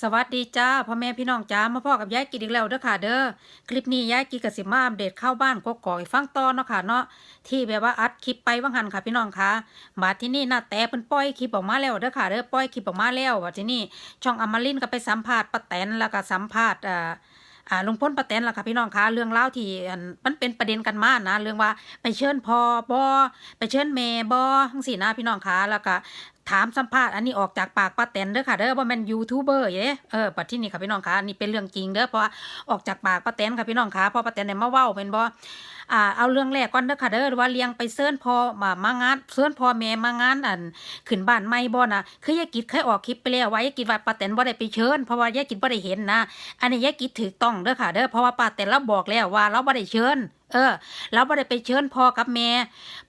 สวัสดีจ้าพ่อแม่พี่น้องจ้ามาพ่อกับยายกินอีกแล้วเด้อค่ะเด้อคลิปนี้ยายกินกับสิมาอัปเดตเข้าบ้านกกอกให้ฟังต่อเนาะค่ะเนาะที่แบบว่าอัดคลิปไปว่างหันค่ะพี่น้องค่ะมาที่นี่นาแต่เพิ่นปล่อยคลิปออกมาแล้วเด้อค่ะเด้อปล่อยคลิปออกมาแล้วว่าที่นี่ช่องอมรินก็ไปสัมภาษณ์ป้าแตนแล้วก็สัมภาษณ์อ่าอ่าลุงพลป้าแตนล่ะค่ะพี่น้องคะเรื่องเล่าที่มันเป็นประเด็นกันมากนะ เรื่องว่าไปเชิญพอบอไปเชิญแม่บอทั้งสี่นะพี่น้องคะแล้วก็ถามสัมภาษณ์อันนี้ออกจากปากป้าแตนเด้อค่ะเด้อว่ามันยูทูบเบอร์เด้เออปัดที่นี่ค่ะพี่น้องคะอันนี่เป็นเรื่องจริงเด้อเพราะออกจากปากป้าแตนค่ะพี่น้องคะเพอป้าแตนเนี่ยมาเว้าเป็นบ่ อ่าเอาเรื่องแรกก่อนเด้อค่ะเด้อว่าเลี้ยงไปเซิร์นพ่อมามางานเซิร์นพ่อแม่มางานอันขึ้นบ้านใหม่บ่น่ะคือยายกิจเคยออกคลิปไปแล้วว่ายายกิจว่าป้าแตนบ่ได้ไปเชิญเพราะว่ายายกิจบ่ได้เห็นนะ อันนี้ยายกิจถูกต้องเด้อค่ะเด้อเพราะว่าป้าแต่เราบอกแล้วว่าเราบ่ได้เชิญเออเราบ่ได้ไปเชิญพ่อกับแม่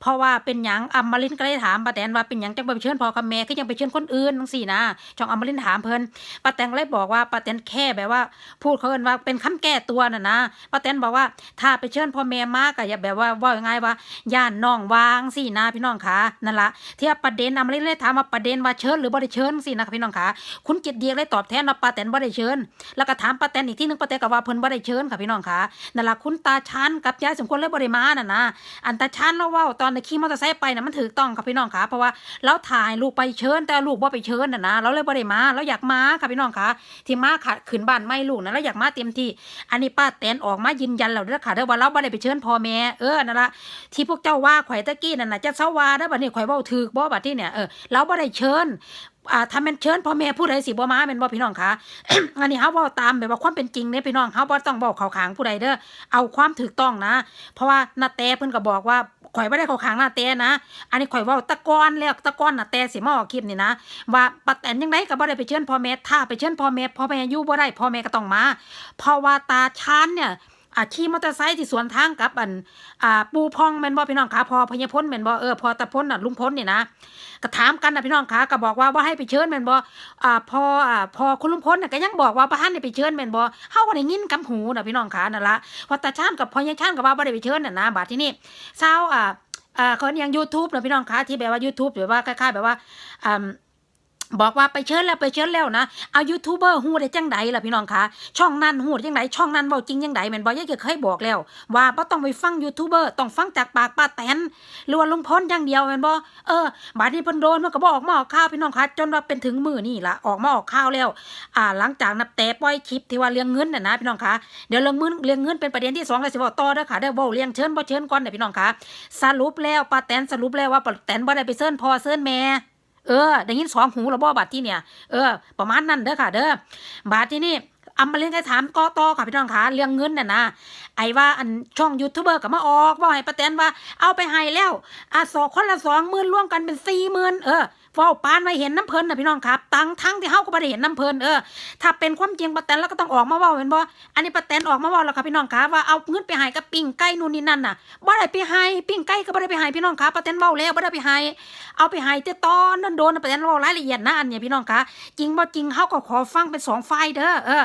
เพราะว่าเป็นหยังอมารินก็เลยถามป้าแตนว่าเป็นหยังจังไปเชิญพ่อกับแม่คือยังไปเชิญคนอื่นจังซี่นะช่องอมารินถามเพิ่นป้าแตนเลยบอกว่าป้าแตนแค่แบบว่า พูดเขาเอินว่าเป็นคำแก้ตัวน่ะนะป้าแตนบอกว่าถ้าไปเชิญพ่อแม่มาก็อย่าแบบว่าว่ายังไงว่าย่านน้องวางสินะพี่น้องคะนั่นละที่ประเด็นอมรินทร์เลยถามว่าประเด็นว่าเชิญหรือบ่ได้เชิญสินะคะพี่น้องคะคุณจิตเดียกเลยตอบแทนว่าป้าแตนบ่ได้เชิญ แล้วก็ถามป้าแตนอีกที่หนึงป้าแตนก็ว่าเพิ่นบ่ได้เชิญค่ะพี่น้องคะนั่นละคุณตาชันกับยายสมควรเลยบ่ได้มาน่ะนะอันตาชันเราว้าตอนขี่มอเตอร์ไซค์ไปน่ะมันถูกต้องค่ะพี่น้องคะเพราะว่าเราถ่ายลูกไปเชิญ แต่ลูกบ่ไปเชิญน่ะนะเราเลยบ่ได้มาเราอยากมาค่ะพี่น้องคะที่มาค่ะขึ้นบ้านไม่ลูกนะเราอยากมาเต็มที่ อันนี้ป้าแตนออกมายืนยันแล้วเด้อค่ะเด้อว่าเราบ่ได้ไปเชิญพ่อแม่เออนั่นละที่พวกเจ้าว่าข่อยตะกี้นั่นน่ะจะเซาว่าเด้บัดนี้ข่อยเว้าถูกบ่บัดนี้เนี่ยเออเราบ่ได้เชิญอ่าถ้าแม่นเชิญพ่อแม่ผู้ใดสิบ่มาแม่นบ่พี่น้องคะอันนี้เฮาเว้าตามแบบว่าความเป็นจริงเด้พี่น้องเฮาบ่ต้องเว้าเข้าขางผู้ใดเด้อเอาความถูกต้องนะ เพราะว่านาแตเพิ่นก็บอกว่าข่อยบ่ได้เข้าขางนาแตนะ อันนี้ข่อยเว้าตะกอนแล้วตะกอนนาแตสิมาออกคลิปนี่นะ ว่าป้าแตนจังไดก็บ่ได้ไปเชิญพ่อแม่ถ้าไปเชิญพ่อแม่พ่อแม่อยู่บ่ได้พ่อแม่ก็ต้องมา เพราะว่าตาชานเนี่ย อาขี่มอเตอร์ไซค์ที่สวนทางกับอันอ่าปูพองแม่นบ่พี่น้องคะพอพญพลแม่นบ่เออพอตะพลน่ะลุงพลนี่นะก็ถามกันนะพี่น้องคะก็บอกว่าว่าให้ไปเชิญแม่นบ่อ่าพออ่าพอคุณลุงพลน่ะก็ยังบอกว่าบ่ทันได้ไปเชิญแม่นบ่เฮาก็ได้ยินกับหูน่ะพี่น้องคะนั่นละพอตาชานกับพอยายชานก็ว่าบ่ได้ไปเชิญน่ะนะบัดที่นี่เช้าอ่าอ่าเขาอย่าง YouTube น่ะพี่น้องคะที่แบบว่า YouTube แบบว่าคล้ายๆแบบว่าอ่า บอกว่าไปเชิญแล้วไปเชิญแล้วนะเอายูทูบเบอร์ฮู้ได้จังใดล่ะพี่น้องคะช่องนั้นฮู้ได้จังใดช่องนั้นเว้าจริงจังใดแม่นบ่ยายก็เคยบอกแล้ว ว่าบ่ต้องไปฟังยูทูบเบอร์ต้องฟังจากปากป้าแตนหรือว่าลุงพลอย่างเดียวแม่นบ่เออบาดนี้เพิ่นโดนมันก็บ่ออกมาออกข่าวพี่น้องคะจนว่าเป็นถึงมือนี่ล่ะออกมาออกข่าวแล้ว อ่าหลังจากนับแต่ปล่อยคลิปที่ว่าเรื่องเงินน่ะนะพี่น้องคะเดี๋ยวเรื่องเงินเรื่องเงินเป็นประเด็นที่สองแล้วสิเว้าต่อเด้อค่ะเด้อเว้าเรื่องเชิญบ่เชิญก่อนเด้อพี่น้องคะสรุปแล้วป้าแตนสรุปแล้วว่าป้าแตนบ่ได้ไปเชิญพ่อเชิญแม่ เออได้ยินสองหูแล้วบ่บัดที่เนี่ย เออ ประมาณนั้นเด้อค่ะ เด้อบาดที่นี่อามาเล่นก็ถามก็ต่อค่ะพี่น้องคะเรื่องเงินน่ะนะไอ้ว่าอันช่องยูทูบเบอร์ก็มาออกว่าให้ประแตนว่าเอาไปให้แล้วอะสองคนละสองหมื่นรวมกันเป็นสี่หมื่นเออ เฝ้าปานไว้เห็นน้ำเพลินนะพี่น้องครับตังทั้งที่เฮาก็บ่ได้เห็นน้ำเพลินเออถ้าเป็นความจริงป้าแตนแล้วก็ต้องออกมาว่าเห็นบ่อันนี้ป้าแตนออกมาว่าแล้วค่ะพี่น้องคะว่าเอาเงินไปให้กับปิ้งไก่นู่นนี่นั่นน่ะบ่ได้ไปให้ปิ้งไก่ก็บ่ได้ไปให้พี่น้องคะป้าแตนเว้าแล้วบ่ได้ไปให้เอาไปให้แต่ตอนนั้นโดนป้าแตนเว้ารายละเอียดนะอันเนี้ยพี่น้องคะจริงบ่จริงเฮาก็ขอฟังเป็นสองฝ่ายเด้อเออ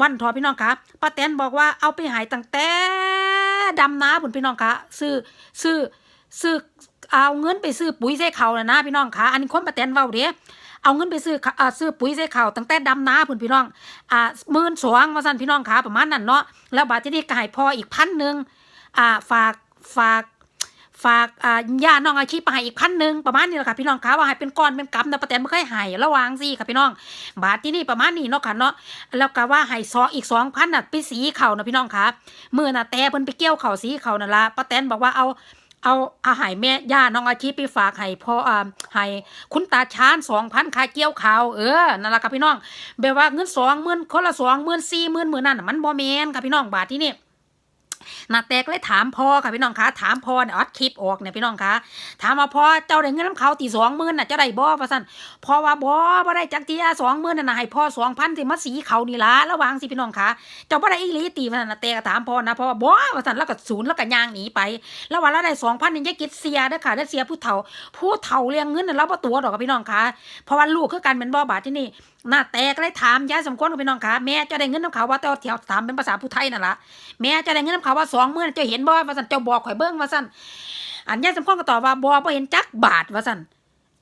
วันทอพี่น้องคะป้าแตนบอกว่าเอาไปหายตั้งแต่ดำน้าผุนพี่น้องคะซื้อซื้อซื้อ เอาเงินไปซื้อปุ๋ยใส่เขาน่ะนะพี่น้องคะอันนี้คนป้าแตนเว้าเด้เอาเงินไปซื้ออ่าซื้อปุ๋ยใส่เขาตั้งแต่ดำนาผุนพี่น้องอ่าหมื่นสองว่าสั่นพี่น้องคะประมาณนั้นเนาะแล้วบาทที่นี่ก็ให้พออีกพันหนึ่งอ่าฝากฝากฝากอ่าญาน้องอาชีพไปให้อีกพันหนึ่งประมาณนี้แหละค่ะพี่น้องคะว่าให้เป็นก้อนเป็นกำนะป้าแตนไม่เคยให้ระวังสิค่ะพี่น้อง บาทที่นี่ประมาณนี้เนาะค่ะเนาะแล้วก็ว่าให้ซออีกสองพันน่ะไปสีเขานะพี่น้องคะมือน่ะแต่เพิ่นไปเกี่ยวเขาสีเขานั่นละป้าแตนบอกว่าเอา เอาอาหายแม่ย่าน้องอาชีพไปฝากให้พ่ออ่าให้คุณตาชานสองพันขายเกี้ยวขาวเออนั่นละค่ะพี่น้องแบบว่าเงินสองหมื่นคนละสองหมื่นสี่หมื่นหมื่นนั่นมันบ่แมนค่ะพี่น้องบาทที่นี่ นาแตกเลยถามพ่อค่ะพี่น้องคะถามพ่อเนี่ยอัดคลิปออกเนี่ยพี่น้องคะถามว่าพ่อเจ้าได้เงินน้ำเขาตีสองหมื่นน่ะเจ้าได้บ่ว่าสั่นพ่อว่าบ่บ่ได้จักเจียสองหมื่นน่ะนะให้พ่อสองพันที่มาสีเขานี่ละระวังสิพี่น้องคะเจ้าบ่ได้อีหลีตีมันนาแตก็ถามพ่อนะพ่อว่าบ่ว่าสั่นแล้วก็ศูนย์แล้วก็ย่างหนีไป แล้วว่าเราได้สองพันนี่ยายกิดเสียเด้อค่ะได้เสียผู้เฒ่า ผู้เฒ่าเลี้ยงเงินน่ะเราบ่ตัวดอกค่ะพี่น้องคะเพราะว่าลูกคือกันเป็นบ่บาทที่นี่ หน้าแตกเลยถามยายสมควรกับพี่น้องคะแม่เจะได้เงินน้ำเขาว่าแต่ว่าแถวถามเป็นภาษาผู้ไทยนั่นละแม่เจะได้เงินน้ำเขาว่าสองหมื่นเจ้าเห็นบ่ว่าสั่นเจ้าบอกข่อยเบิ้งว่าสั่นอันยายสมควรก็ตอบว่าบ่บ่เห็นจักบาทว่าสั่น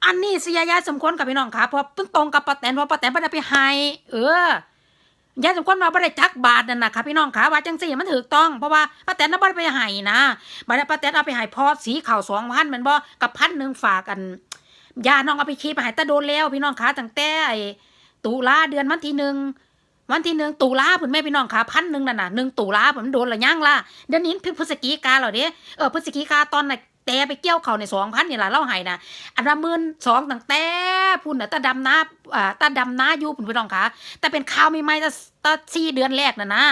อันนี้เสียยายสมควรกับพี่น้องค่ะเพราะเพิ่งตรงกับป้าแตนเพราะป้าแตนบ่ได้ไปให้เออยายสมควรมาบ่ได้จักบาทนั่นนะค่ะพี่น้องค่ะว่าจังซี่มันถูกต้องเพราะว่าป้าแตนน่ะบ่ได้ไปให้นะบ่ได้ป้าแตนเอาไปให้พอสีขาว2,000แม่นบ่กับพันหนึ่งฝากกันยาน้องเอาไปคีไปให้ตาโดนแล้วพี่น้องค่ะตั้งแต่ไอ้ ตุลาเดือนวันที่หนึ่งวันที่หนึ่งตุลาพุ่นแม่พี่น้องค่ะพันหนึ่งน่ะน่ะหนึ่งตุลาผมโดนละย่างล่ะเดือนนี้พฤศจิกาเหรอเด้เออพฤศจิกาตอนน่ะแต่ไปเกี่ยวเขาในสองพันนี่ล่ะเล่าให้นะอันละหมื่นสองตั้งแต่พุ่นน่ะตาดำนาอ่าตาดำนาอยู่พุ่นพี่น้องคะแต่เป็นข่าวใหม่ๆตา ตาสี่เดือนแรกน่ะนะ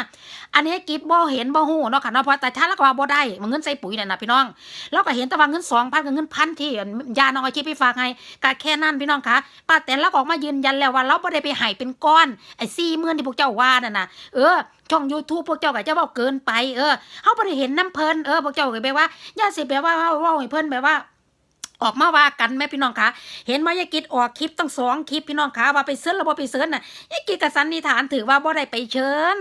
อันนี้กิฟบ่เห็นบ่ฮู้เนาะค่ะเนาะเพราะแต่ชาติแล้วก็ว่าบ่ได้มันเงินใส่ปุ๋ยนั่นน่ะพี่น้องแล้วก็เห็นแต่ว่าเงิน2,000กับเงินพันที่ยาน้องอาชีพไปฝากให้ก็แค่นั้นพี่น้องคะป้าแตนแล้วก็ออกมายืนยันแล้วว่าเราบ่ได้ไปให้เป็นก้อนไอ้40,000ที่พวกเจ้าว่านั่นนะเออช่อง YouTube พวกเจ้าก็จะเว้าเกินไปเออเฮาบ่ได้เห็นน้ำเพิ่นเออพวกเจ้าก็แบบว่าอย่าสิแบบว่าเว้าเว้าให้เพิ่นแบบว่า ออกมาว่ากันแม่พี่น้องคะเห็นว่ายายกิดออกคลิปตั้งสองคลิปพี่น้องคะว่าไปเซิร์นแล้วบ่ไปเซิร์ฟน่ะยายกิดกับสันนิษฐานถือว่าบ่ได้ไปเชิญ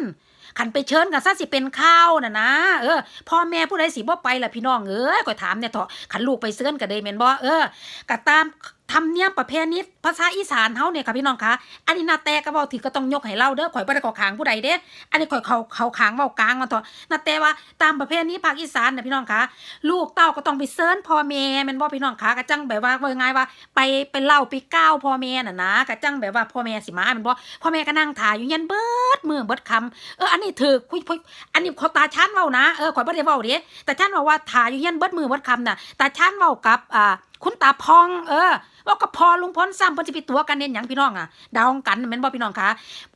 ขันไปเชิญกันซะสิเป็นข้าวน่ะนะเออพ่อแม่ผู้ใดสิบ่ไปล่ะพี่น้องเอ้ยก็ถามเนี่ยเถอะขันลูกไปเซิร์นก็ได้แม่นบ่เออก็ตาม ทำเนียมประเพณีภาษาอีสานเฮาเนี่ยค่ะพี่น้องคะอันนี้นาแต่ก็เว้าถือก็ต้องยกให้เล่าเด้อข่อยบ่ได้ขอขางผู้ใดเด้ อันนี้ข่อยเขาเขาขางเว้ากลางมาเถอะนาแต่ว่าตามประเพณีภาคอีสานน่ะพี่น้องคะลูกเต้าก็ต้องไปเซิร์นพ่อแม่แม่นบ่พี่น้องคะกะจังแบบว่าว่าไงว่า ไปไปเล่าไปก้าวพ่อแม่น่ะนะกะจังแบบว่าพ่อแม่สิมาแม่นบ่พ่อแม่ก็นั่งถ่ายอยู่ยันเบิดมือเบิดคำเอออันนี้ถือคุยคุยอันนี้เขาตาชานเว้านะเออข่อยบ่ได้เว้าเด้แต่ชานว่าว่าถ่ายอยู่ยันเบิดมือเบิดคำน่ะตาชานเว้ากับอ่า คุณตาพอง เออว่ากับพอลุงพลซ้ำเพิ่นสิไปตัวกันเด่นหยังพี่น้องอะดาวกันแม่นบ่พี่น้องคะ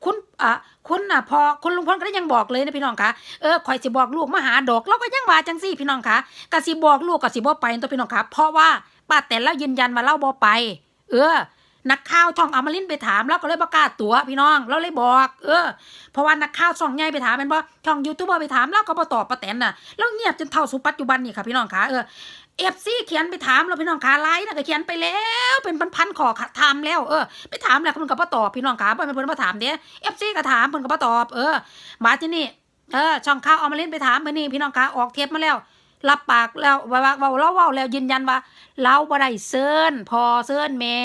คุณอ่าคุณอะพอคุณลุงพลก็ได้ยังบอกเลยนะพี่น้องคะเออข่อยสิบอกลูกมาหาดอกเราก็ยังว่าจังซี่พี่น้องคะก็สิบอกลูกก็สิบ่ไปตัวพี่น้องครับเพราะว่าป้าแต่แล้วยืนยันมาเล่าบ่ไป เออนักข่าวช่องอมรินไปถามเราก็เลยประกาศตัวพี่น้องเราเลยบอก เออเพราะว่านักข่าวช่องใหญ่ไปถามแม่นบ่ช่องยูทูบเบอร์ไปถามเราก็บ่ตอบป้าแตนน่ะแล้วเงียบจนเท่าสู่ปัจจุบันนี่ค่ะพี่น้องคะเออ เอฟซีเขียนไปถามเราพี่น้องคะไลน์น่ะก็เขียนไปแล้วเป็นพันๆขอถามแล้วเออไปถามแล้วเพิ่นก็บ่ตอบพี่น้องคะบ่แม่นเพิ่นบ่ถามเด้เอฟซีก็ถามเพิ่นก็บ่ตอบเออมาที่นี่เออช่องข่าวอามรินทร์ไปถามมื้อนี้พี่น้องคะออกเทปมาแล้ว รับปากแล้วว่าว่าว่าเราว้าแล้วยืนยันว่า เราบ่ได้เซินพอเซินแม่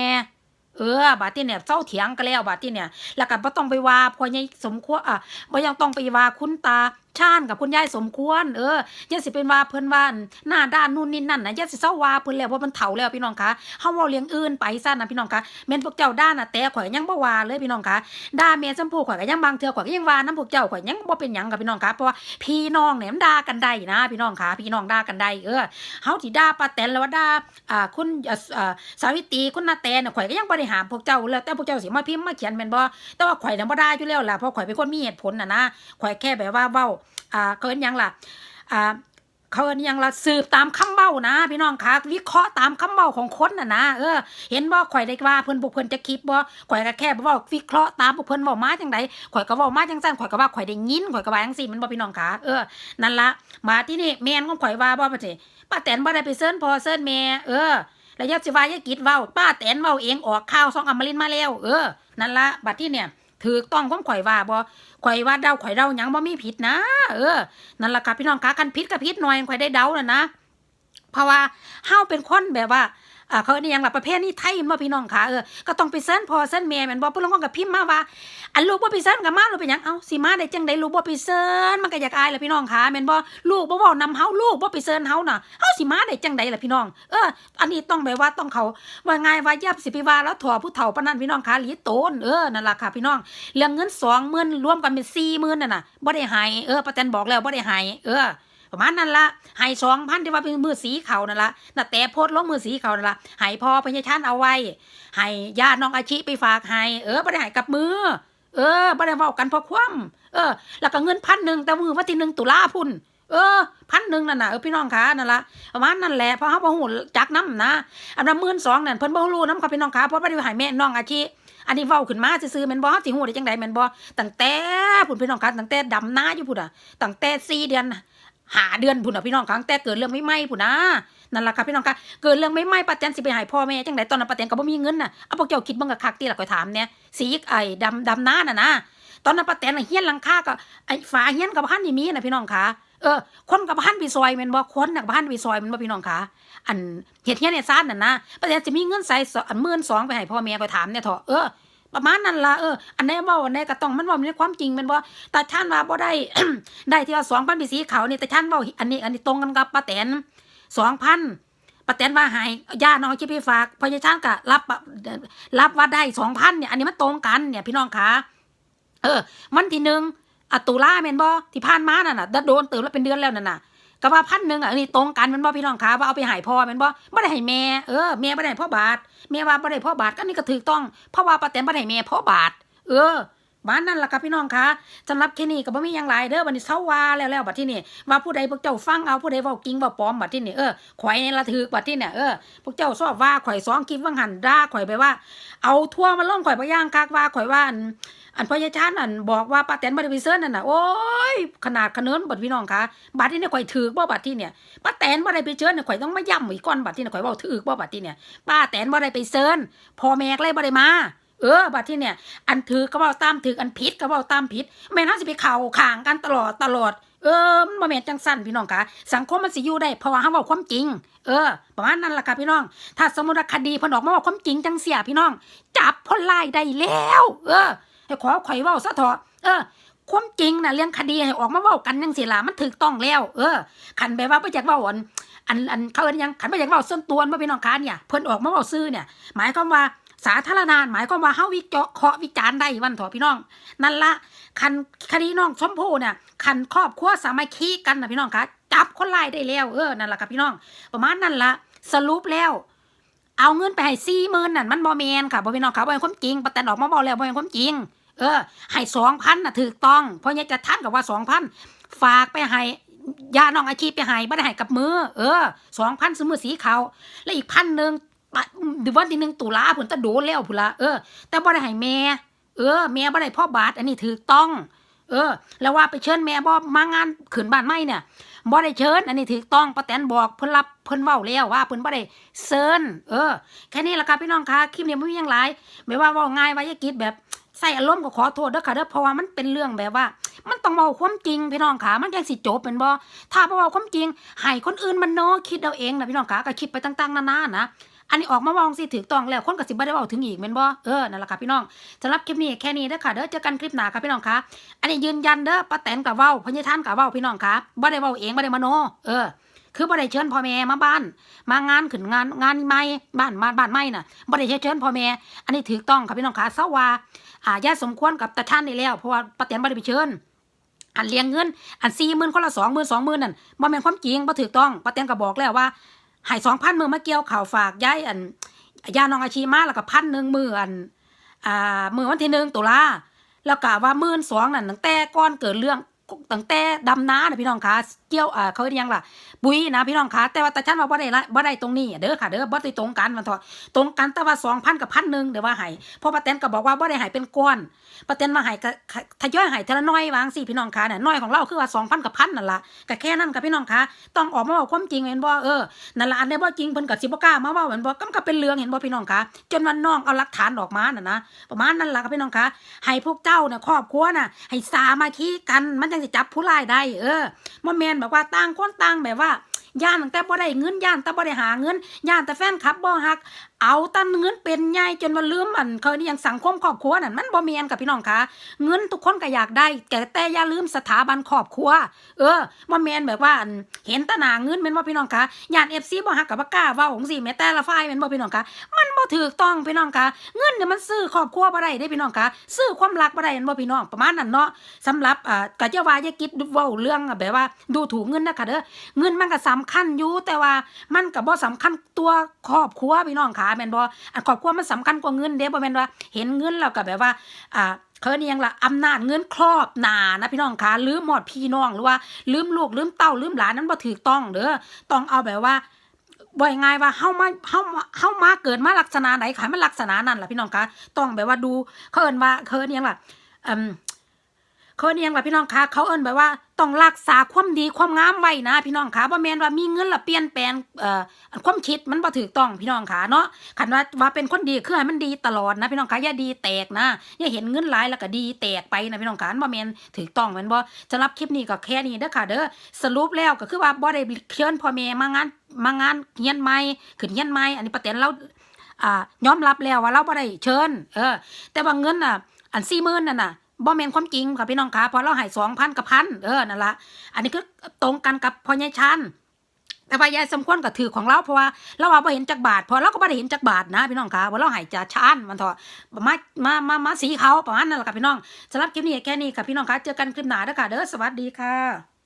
เออบาดที่เนี่ยเจ้าเถียงกันแล้วบาดที่เนี่ยแล้วก็บ่ต้องไปว่าพ่อใหญ่สมควรอะบ่ยังต้องไปว่าคุณตาชาญกับคุณยายสมควร เออย่าสิเป็นว่าเพิ่นว่าหน้าด้านนู่นนี่นั่นนะย่าสิเศร้าว่าเพิ่นแล้วเพราะมันเฒ่าแล้วพี่น้องคะเฮาเว้าเลี้ยงอื่นไปซะนนะพี่น้องคะแม่นพวกเจ้าด้านน่ะแต่ข่อยยังบ่ว่าเลยพี่น้องคะด่าแม่ชมพูข่อยก็ยังบางเทื่อข่อยก็ยังว่านํพวกเจ้าข่อยยังบ่เป็นหยังกับพี่น้องคะเพราะว่าพี่น้องเนี่ยมันด่ากันได้นะ พี่น้องคะพี่น้องด่ากันได้เออเฮาที่ด่าป้าแตนแล้วว่าด่าอ่าคุณอ่าสาวิตรีคุณนาแตนน่ะข่อยก็ยังบ่ได้หามพวกเจ้าแล้วแต่พวกเจ้าสิมาพิมพ์มาเขียนแม่นบ่แต่ว่าข่อยน่ะบ่ด่าอยู่แล้วล่ะเพราะข่อยเป็นคนมีเหตุผลน่ะนะข่อยแค่แบบว่าเว้าอ่าเขาเอิ้นยังล่ะอ่าเขาเอิ้นยังล่ะสืบตามคำเว้านะ พี่น้องคะวิเคราะห์ตามคำเว้าของคนน่ะนะเออเห็นบ่ข่อยได้ว่าเพิ่นพวกเพิ่นจะคิดบ่ข่อยก็แค่เว้าวิเคราะห์ตามพวกเพิ่นเว้ามาจังไดข่อยก็เว้ามาจังซั่นข่อยก็ว่าข่อยได้ยินข่อยก็ว่าจังซี่มันบ่พี่น้องคะเออนั่นละมาที่นี่แม่นของข่อยว่าบ่ว่าสิป้าแตนบ่ได้ไปเซิร์นพอเซิร์นแม่เออแล้วยับสิว่ายายกิดเว้าป้าแตนเว้าเองออกข่าวซองอมรินมาแล้วเออนั่นละบัดที่เนี่ย ถือต้องของข่อยว่าบ่ข่อยว่าเดาข่อยเดาหยังบ่มีผิดนะ เออนั่นล่ะค่ะพี่น้องคะกันผิดก็ผิดหน่อยข่อยได้เดาน่ะนะ เพราะว่าเฮาเป็นคนแบบว่าอ่าเขาเนี่ยังหลับประเภทนี้ไทยมาพี่น้องค่ะเออก็ต้องไปเซิร์นพอเซิร์นแม่แม่นบ่เพิ่นลงกับพิมพ์มาว่า อันลูกบ่ไปเซิร์นกับมาลูกเป็นยังเอ้าสิมาได้จังได้ลูกบ่ไปเซิร์นมันก็อยากอายแหละพี่น้องค่ะแม่นบ่ลูกบ่เว้านำเฮาลูกบ่ไปเซิร์นเฮาน่ะเฮาสิมาได้จังได้ล่ะพี่น้อง เออ อันนี้ต้องแบบว่าต้องเขาว่าง่ายว่ายับสิไปว่าแล้วถั่วผู้เฒ่าปานนั้นพี่น้องค่ะหลีโตนเออนั่นล่ะค่ะพี่น้องเรื่องเงิน20,000รวมกันเป็น40,000นั่นน่ะบ่ได้ให้เออป้าแตนบอกแล้วบ่ได้ให้เออ ประมาณนั้นละให้สองพันที่ว่าเป็นมือสีเขานั่นละน่ะแต่โพดลงมือสีเขานั่นละให้พอพญาชานเอาไว้ให้ญาติน้องอาชิไปฝากให้เออบ่ได้ให้กับมือ เออบ่ได้เว้ากันเพราะความเออ แล้วก็เงินพันหนึ่งแต่มือวันที่หนึ่งตุลาพุ่นเออพันหนึ่งนั่นน่ะเออพี่น้องคะนั่นละประมาณนั่นแหละเพราะเขาบ่ฮู้จักน้ำนะอันนั้นหมื่นสองนั่นเพิ่นบ่รู้น้ำค่ะพี่น้องคะเพราะบ่ได้ให้แม่น้องอาชิอันนี้เว้าขึ้นมาซื่อๆแม่นบ่เฮาสิฮู้ได้จังไดแม่นบ่ตั้งแต่พุ่นพี่น้องคะตั้งแต่ดำนาอยู่พุ่นอะตั้งแต่4เดือนน่ะ หาเดือนพุ่นอะพี่น้องครั้งแต่เกิดเรื่องไม่ไหม้พุ่นนะนั่นล่ะค่ะพี่น้องคะเกิดเรื่องไม่ไหม้ป้าแตนสิไปหายพ่อแม่จังไดตอนนั้นป้าแตนก็บ่มีเงินน่ะเอาพวกเจ้าคิดบิ่งกับคักติล่ะก็ถามเนี่ยสีไอ้ดำดำหน้าน่ะนะตอนนั้นป้าแตนเฮี้ยนลังคาก็ไอ้ฝาเฮี้ยนกับพันนี่มีน่ะพี่น้องคะเออคนกับพันไปซอยม่นบ่คนน่ะพันไปซอยม่นบ่พี่น้องคะอันเฮ็ดเฮียนในซ่านนั่นนะประเดี๋ยวจะมีเงินใส่อัน12,000ไปให้พ่อแม่ไปถามเนี่ยเถอะเออ ประมาณนั้นล่ะเอออันไหนเว้าอันไหนก็ต้องมันเว้าในความจริงม่นบ่แต่ท่านว่าบ่ได้ ได้ที่ว่า2,000ไปสีเขานี่แต่ท่านว้าอันนี้ อันนี้ตรงกันกับป้าแตน2,000ป้าแตนว่าให้ญาน้องคิดไปฝากพอยายช่างก็รับรับว่าได้2,000เนี่ยอันนี้มันตรงกันเนี่ยพี่น้องคะเออ วันที่หนึ่งอตุลาแม่นบ่ที่ผ่านมานั่นน่ะโดนเติมแล้วเป็นเดือนแล้วนั่นน่ะ ก็ว่าพันหนึ่งอะนี่ตรงกันมันบ่พี่น้องคะว่าเอาไปหายพ่อมันบ่บ่ได้ให้แม่เออแม่บ่ได้พ่อบาทแม่ว่าบ่ได้พ่อบาทก็นี่ก็ถูกต้องเพราะว่าป้าแตนบ่ได้แม่พ่อบาท เออ บ้านนั่นล่ะครับพี่น้องคะสำหรับแค่นี้ก็บ่มีหยังหลายเด้อบัดนี้เช้าว่าแล้วแล้วบัดที่นี่ว่าผู้ใดพวกเจ้าฟังเอาผู้ใดเว้าจริงเว้าปลอมบัดที่นี่เออข่อยนี่ละถือบัดที่เนี่ยเออพวกเจ้าชอบว่าข่อยสองคลิปว่างหันด่าข่อยไปว่า เอาทั่วมาล่องข่อยบ่ย่างคักว่าข่อยว่าอันอันพ่อยาชาญอันบอกว่าป้าแตนบ่ได้ไปเซิร์นนั่นน่ะโอ้ยขนาดขนาดบัดพี่น้องคะบัดที่เนี่ยข่อยถือบ่บัดที่เนี่ยป้าแตนบ่ได้ไปเชิญเนี่ยข่อยต้องมาย้ำอีกก่อนบัดที่เนี่ยข่อยเว้าถือบ่บัดที่เนี่ยป้าแตนบ่ได้ไปเซิร์นพ่อแม่ก็เลยบ่ได้มา เออบัดที่เนี่ย อันถือก็เว้าตามถืออันผิดก็เว้าตามผิดแม่นเฮาสิไปเข้าข้างกันตลอดตลอด เออมันแม่นจังซั่นพี่น้องคะสังคมมันสิอยู่ได้เพราะว่าเฮาเว้าความจริง เออ ประมาณนั้นล่ะค่ะพี่น้อง ถ้าสมมุติว่าคดีเพิ่นออกมาเว้าความจริงจังเสียพี่น้อง จับคนร้ายได้แล้ว เออให้ขอข่อยเว้าซะเถอะเออความจริงนะเรื่องคดีให้ออกมาเว้ากันยังสิล่ะมันถูกต้องแล้ว เออคันแบบว่าบ่อยากเว้าอันอันอันเขาเอิ้นยังคันบ่อยากเว้าส่วนตัวบ่พี่น้องคะเนี่ยเพิ่นออกมาเว้าซื่อเนี่ย หมายความว่า สาธารณะหมายความว่าเฮาวิเคราะเคาะวิจารณ์ได้วันถอพี่น้อง นั่นละคันคดีน้องชมพู่เนี่ยคันครอบครัวสามัคคีกันนะพี่น้องคะจับคนร้ายได้แล้วเออนั่นละค่ะพี่น้อง ประมาณนั้นละสรุปแล้ว เอาเงินไปให้สี่หมื่นนั่นมันบ่แมนค่ะบ่พี่น้องค่ะบ่เป็นความจริงประแตนออกมาบอกแล้วบ่เป็นความจริง เออให้สองพันน่ะถูกต้อง เพราะเนี่ยจะทันกับว่าสองพันฝากไปให้ยาน้องอาชีพไปให้บ่ได้ให้กับมือ เออสองพันซื้อมือสีขาวแล้วอีกพันหนึ่ง ดือนวันที่หนึ่งตุลาผลตะโดนแล้วพุ่นละเออ แต่บ่ได้ให้แม่ เออ แม่บ่ได้พ่อบาท อันนี้ถูกต้อง เออ แล้วว่าไปเชิญแม่บ่มางานขืนบ้านไม่เนี่ยบ่ได้เชิญ อันนี้ถูกต้องป้าแตนบอกเพิ่นรับเพิ่นเว้าแล้วว่าเพิ่นบ่ได้เซิญ เออ แค่นี้ละค่ะพี่น้องคะคลิปนี้ไม่มีหยังหลายไม่ว่าเว่าง่ายว่าย่าคิดแบบใส่อารมณ์ก็ขอโทษเด้อค่ะเด้อเพราะว่ามันเป็นเรื่องแบบว่า มันต้องเว้าความจริงพี่น้องค่ะมันจังสิจบเป็นบ่ถ้าบ่เว้าความจริงให้คนอื่นมันโนคิดเอาเองนะพี่น้องค่ะก็คิดไปต่างๆนานานะ อันนี้ออกมาเว้าสิถูกต้องแล้วคนก็สิบ่ได้เว้าถึงอีกแม่นบ่เออนั่นแหละค่ะพี่น้องสำหรับคลิปนี้แค่นี้เด้อค่ะเด้อเจอกันคลิปหน้าค่ะพี่น้องค่ะอันนี้ยืนยันเด้อป้าแตนกับเว้าพญท่านกับเว้าพี่น้องค่ะบ่ได้เว้าเองบ่ได้มโน เออ คือบ่ได้เชิญพ่อแม่มาบ้าน มางานขึ้นงานงานใหม่บ้านมาบ้านใหม่น่ะบ่ได้เชิญพ่อแม่อันนี้ถูกต้องค่ะพี่น้องค่ะเสาว่าอ่าญาติสมควรกับตาท่านได้แล้วเพราะว่าป้าแตนบ่ได้ไปเชิญอันเลี้ยงเงิน อันสี่หมื่นคนละสองหมื่นสองหมื่นนั่นบ่แม่นความจริงบ่ถูกต้องป้าแตนก็บอกแล้วว่า หายสองพันมือมาเกี่ยวข่าวฝากย้ายอันยาน้องอาชีมาแล้วก็พันหนึ่งมืออันอ่ามือวันที่หนึ่งตุลาแล้วกะว่ามื่นสองนั่นตั้งแต่ก้อนเกิดเรื่องตั้งแต่ดำน้านะพี่น้องคะ เกี่ยวอ่าเขาเรียกหยังล่ะบุยนะพี่น้องคะแต่ว่าแต่ฉันว่าบ่ได้ละบ่ได้ตรงนี้เด้อค่ะเด้อบ่ได้ตรงกันมันเถอะตรงกันแต่ว่าสองพันกับพันหนึ่งเดี๋ยวว่าห้เพราะป้าแตนก็บอกว่าบ่ได้ให้เป็นก้อนป้าแตนมาห้ก็ทยอยให้ทีละน้อยวางสิพี่น้องคะเนี่ยน้อยของเราคือว่าสองพันกับพันนั่นล่ะก็แค่นั้นกับพี่น้องคะต้องออกมาบอกความจริงเห็นบ่เออนั่นล่ะอันใดบ่จริงเพิ่นก็สิบ่กล้ามาว้าเห็นบ่ก็มันก็เป็นเรื่องเห็นบ่พี่น้องคะจนวันน้องเอาหลักฐานออกมาน่ะนะประมาณนั้นล่ะครับพี่น้องคะให้พวกเจ้าเนี่ยครอบครัวน่ะให้สามาคีกันมันจังจะจับผู้ร้ายได้ เออบ่แม่นแบบว่าต่างคนต่างแบบว่าย่านตั้งแต่บ่ได้เงินย่านแต่บ่ได้หาเงินย่านแต่แฟนคลับบ่ฮัก เอาแต่เงินเป็นใหญ่จนว่าลืมอันเขานี่ยังสังคมครอบครัวนั่นมันบ่แม่นกับพี่น้องคะเงินทุกคนก็อยากได้แต่แต่อย่าลืมสถาบันครอบครัว เออบ่แม่นแบบว่าเห็นแตหนาเงินแม่นบ่พี่น้องคะย่าน FC บ่ฮักก็บ่กล้าเว้าจังซี่แม้แต่ละฝ่ายแม่นบ่พี่น้องคะมัน บ่ถูกต้องพี่น้องคะเงินเนี่ยมันซื้อครอบครัวบ่ได้เด้พี่น้องคะซื้อความรักบ่ได้เห็นบ่พี่น้องประมาณนั้นเนาะสำหรับอ่าก็จะว่าอย่าคิดเว้าเรื่องแบบว่าดูถูกเงินนะคะเด้อเงินมันก็สำคัญอยู่แต่ว่ามันก็บ่สำคัญตัวครอบครัวพี่น้องคะแม่นบ่อันครอบครัวมันสำคัญกว่าเงินเด้บ่แม่นว่าเห็นเงินแล้วก็แบบว่าอ่าเขาเรียกละอำนาจเงินครอบนานะพี่น้องคะลืมหมดพี่น้องหรือว่าลืมลูกลืมเต้าลืมหลานนั้นบ่ถูกต้องเด้อต้องเอาแบบว่า บ่อยง่ายว่าเฮามาเฮามาเฮามาเกิดมาลักษณะไหนขายมันลักษณะนั้นล่ะพี่น้องคะต้องแบบว่าดูเขาเอิ้นว่าเขาเอิ้นยังล่ะอืมเขาเอิ้นยังล่ะพี่น้องคะเขาเอิ้นแบบว่าต้องรักษาความดีความงามไว้นะ พี่น้องคะบ่แม่นว่ามีเงินละเปลี่ยนแปลงเอ่อความคิดมันบ่ถูกต้องพี่น้องคะเนาะคันว่าว่าเป็นคนดีคือให้มันดีตลอดนะพี่น้องคะอย่าดีแตกนะอย่าเห็นเงินหลายแล้วก็ดีแตกไปนะพี่น้องคะบ่แม่นถูกต้องแม่นบ่สำหรับคลิปนี้ก็แค่นี้เด้อค่ะเด้อสรุปแล้วก็คือว่าบ่ได้เชิญพ่อแม่มางาน มางานเฮียนใหม่ขึ้นเฮียนใหม่อันนี้ป้าแตนเราอ่ายอมรับแล้วว่าเราบ่ได้เชิญ เออ แต่ว่าเงินน่ะ อันสี่หมื่นนั่นน่ะบ่แม่นความจริงค่ะพี่น้องคะพราะเราหายสองพันกับพันเออนั่นละอันนี้คือตรงกันกับพ่อใหญ่ชันแต่ว่ายายสมควรกับถือของเราเพราะว่าเราว่าบ่เห็นจักบาทพอเราก็บ่ได้เห็นจักบาทนะพี่น้องคะว่าเราหายจากชานมันเถอะมามามามาสีเขาประมาณนั้นแหละค่ะพี่น้องสำหรับคลิปนี้แค่นี้ค่ะพี่น้องคะเจอกันคลิปหน้าเด้อค่ะเด้อสวัสดีค่ะ